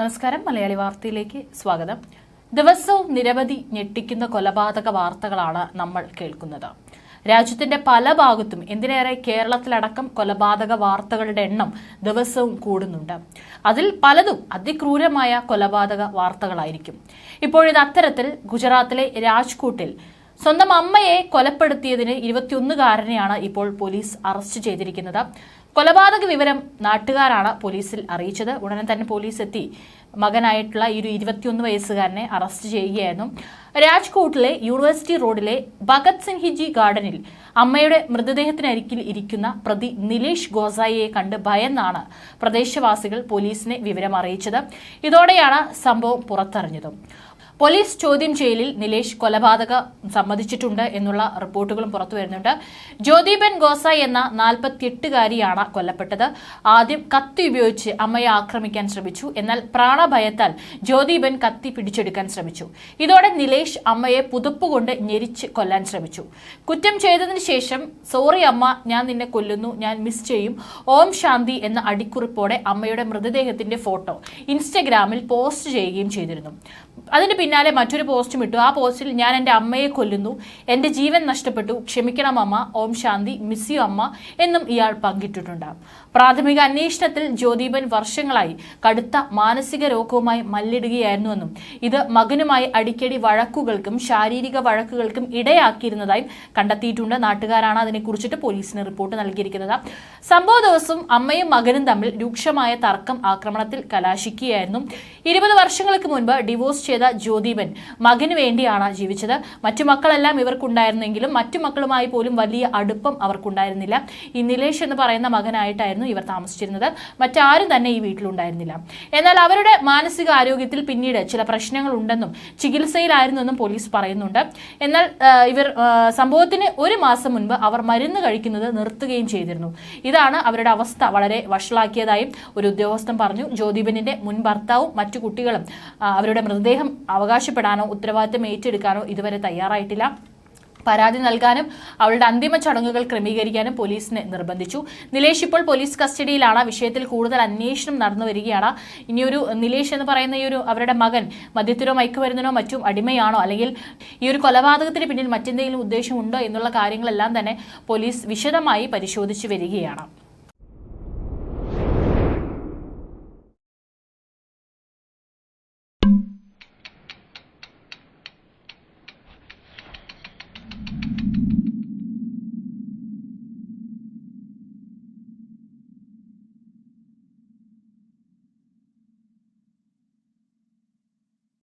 നമസ്കാരം. മലയാളി വാർത്തയിലേക്ക് സ്വാഗതം. ദിവസവും നിരവധി ഞെട്ടിക്കുന്ന കൊലപാതക വാർത്തകളാണ് നമ്മൾ കേൾക്കുന്നത്. രാജ്യത്തിന്റെ പല ഭാഗത്തും എന്തിനേറെ കേരളത്തിലടക്കം കൊലപാതക വാർത്തകളുടെ എണ്ണം ദിവസവും കൂടുന്നുണ്ട്. അതിൽ പലതും അതിക്രൂരമായ കൊലപാതക വാർത്തകളായിരിക്കും. ഇപ്പോഴിത് അത്തരത്തിൽ ഗുജറാത്തിലെ രാജ്കോട്ടിൽ സ്വന്തം അമ്മയെ കൊലപ്പെടുത്തിയതിന് ഇരുപത്തിയൊന്നുകാരനെയാണ് ഇപ്പോൾ പോലീസ് അറസ്റ്റ് ചെയ്തിരിക്കുന്നത്. കൊലപാതക വിവരം നാട്ടുകാരാണ് പോലീസിൽ അറിയിച്ചത്. ഉടനെ തന്നെ പോലീസ് എത്തി മകനായിട്ടുള്ള ഈ ഒരു ഇരുപത്തിയൊന്ന് വയസ്സുകാരനെ അറസ്റ്റ് ചെയ്യുകയായിരുന്നു. രാജ്കോട്ടിലെ യൂണിവേഴ്സിറ്റി റോഡിലെ ഭഗത് സിംഗ് ഹിജി ഗാർഡനിൽ അമ്മയുടെ മൃതദേഹത്തിനരികിൽ ഇരിക്കുന്ന പ്രതി നിലേഷ് ഗോസായിയെ കണ്ട് ഭയന്നാണ് പ്രദേശവാസികൾ പോലീസിനെ വിവരം അറിയിച്ചത് ഇതോടെയാണ് സംഭവം പുറത്തറിഞ്ഞത്. പോലീസ് ചോദ്യം ചെയ്യലിൽ നിലേഷ് കൊലപാതക സമ്മതിച്ചിട്ടുണ്ട് എന്നുള്ള റിപ്പോർട്ടുകളും പുറത്തു വരുന്നുണ്ട്. ജ്യോതിബൻ ഗോസായി എന്ന നാൽപ്പത്തിയെട്ടുകാരിയാണ് കൊല്ലപ്പെട്ടത്. ആദ്യം കത്തി ഉപയോഗിച്ച് അമ്മയെ ആക്രമിക്കാൻ ശ്രമിച്ചു. എന്നാൽ പ്രാണഭയത്താൽ ജ്യോതിബൻ കത്തി പിടിച്ചെടുക്കാൻ ശ്രമിച്ചു. ഇതോടെ നിലേഷ് അമ്മയെ പുതുപ്പുകൊണ്ട് ഞെരിച്ച് കൊല്ലാൻ ശ്രമിച്ചു. കുറ്റം ചെയ്തതിന് ശേഷം സോറി അമ്മ ഞാൻ നിന്നെ കൊല്ലുന്നു ഞാൻ മിസ് ചെയ്യും. ഓം ശാന്തി എന്ന അടിക്കുറിപ്പോടെ അമ്മയുടെ മൃതദേഹത്തിന്റെ ഫോട്ടോ ഇൻസ്റ്റഗ്രാമിൽ പോസ്റ്റ് ചെയ്യുകയും ചെയ്തിരുന്നു. അതിന് പിന്നാലെ മറ്റൊരു പോസ്റ്റും ഇട്ടു. ആ പോസ്റ്റിൽ ഞാൻ എന്റെ അമ്മയെ കൊല്ലുന്നു. എന്റെ ജീവൻ നഷ്ടപ്പെട്ടു. ക്ഷമിക്കണം അമ്മ. ഓം ശാന്തി. മിസ് യു അമ്മ എന്നും ഇയാൾ പങ്കിട്ടിട്ടുണ്ട്. പ്രാഥമിക അന്വേഷണത്തിൽ ജ്യോതിബൻ വർഷങ്ങളായി കടുത്ത മാനസിക രോഗവുമായി മല്ലിടുകയായിരുന്നുവെന്നും ഇത് മകനുമായി അടിക്കടി വഴക്കുകൾക്കും ശാരീരിക വഴക്കുകൾക്കും ഇടയാക്കിയിരുന്നതായും കണ്ടെത്തിയിട്ടുണ്ട്. നാട്ടുകാരാണ് അതിനെക്കുറിച്ചിട്ട് പോലീസിന് റിപ്പോർട്ട് നൽകിയിരിക്കുന്നത്. സംഭവ ദിവസം അമ്മയും മകനും തമ്മിൽ രൂക്ഷമായ തർക്കം ആക്രമണത്തിൽ കലാശിക്കുകയായിരുന്നു. ഇരുപത് വർഷങ്ങൾക്ക് മുൻപ് ഡിവോഴ്സ് ചെയ്ത ജ്യോതിബൻ മകന് വേണ്ടിയാണ് ജീവിച്ചത്. മറ്റു മക്കളെല്ലാം ഇവർക്കുണ്ടായിരുന്നെങ്കിലും മറ്റു മക്കളുമായി പോലും വലിയ അടുപ്പം അവർക്കുണ്ടായിരുന്നില്ല. ഈ നിലേഷ് എന്ന് പറയുന്ന മകനായിട്ടായിരുന്നു ഇവർ താമസിച്ചിരുന്നത്. മറ്റാരും തന്നെ ഈ വീട്ടിലുണ്ടായിരുന്നില്ല. എന്നാൽ അവരുടെ മാനസിക ആരോഗ്യത്തിൽ പിന്നീട് ചില പ്രശ്നങ്ങൾ ഉണ്ടെന്നും ചികിത്സയിലായിരുന്നു എന്നും പോലീസ് പറയുന്നുണ്ട്. എന്നാൽ ഇവർ സംഭവത്തിന് ഒരു മാസം മുൻപ് അവർ മരുന്ന് കഴിക്കുന്നത് നിർത്തുകയും ചെയ്തിരുന്നു. ഇതാണ് അവരുടെ അവസ്ഥ. വളരെ വഷളാക്കിയതായും ഒരു ഉദ്യോഗസ്ഥൻ പറഞ്ഞു. ജ്യോതിബനിന്റെ മുൻ ഭർത്താവും മറ്റു കുട്ടികളും അവരുടെ മൃതദേഹം അവകാശപ്പെടാനോ ഉത്തരവാദിത്തം ഏറ്റെടുക്കാനോ ഇതുവരെ തയ്യാറായിട്ടില്ല. പരാതി നൽകാനും അവളുടെ അന്തിമ ചടങ്ങുകൾ ക്രമീകരിക്കാനും പോലീസിനെ നിർബന്ധിച്ചു. നിലേഷ് ഇപ്പോൾ പോലീസ് കസ്റ്റഡിയിലാണ്. വിഷയത്തിൽ കൂടുതൽ അന്വേഷണം നടന്നു വരികയാണ്. ഇനിയൊരു നിലേഷ് എന്ന് പറയുന്ന ഈ ഒരു അവരുടെ മകൻ മദ്യത്തിനോ മയക്കുമരുന്നിനോ മറ്റും അടിമയാണോ? അല്ലെങ്കിൽ ഈ ഒരു കൊലപാതകത്തിന് പിന്നിൽ മറ്റെന്തെങ്കിലും ഉദ്ദേശമുണ്ടോ എന്നുള്ള കാര്യങ്ങളെല്ലാം തന്നെ പോലീസ് വിശദമായി പരിശോധിച്ചു വരികയാണ്.